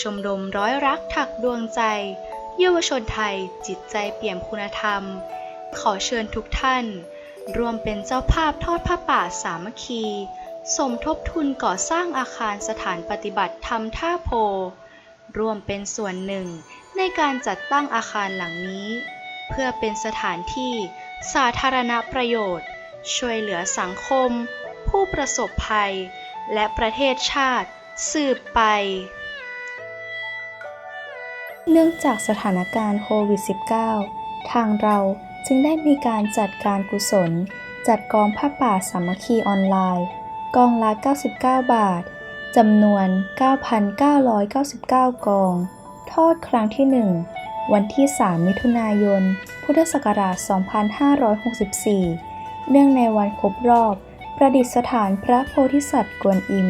ชมรมร้อยรักถักดวงใจ เยาวชนไทยจิตใจเปี่ยมคุณธรรม ขอเชิญทุกท่าน ร่วมเป็นเจ้าภาพทอดผ้าป่าสามัคคี สมทบทุนก่อสร้างอาคารสถานปฏิบัติธรรมท่าโพ ร่วมเป็นส่วนหนึ่งในการจัดตั้งอาคารหลังนี้ เพื่อเป็นสถานที่สาธารณประโยชน์ ช่วยเหลือสังคม ผู้ประสบภัย และประเทศชาติ สืบไป เนื่องจากสถานการณ์โควิด -19 ทางเราจึงได้มีการจัดการกุศล จัดกองผ้าป่าสามัคคีออนไลน์ กองละ 99 บาท จำนวน 9,999 กอง ทอดครั้งที่ 1 วันที่ 3 มิถุนายน พุทธศักราช 2564 เนื่องในวันครบรอบ ประดิษฐานพระโพธิสัตว์กวนอิม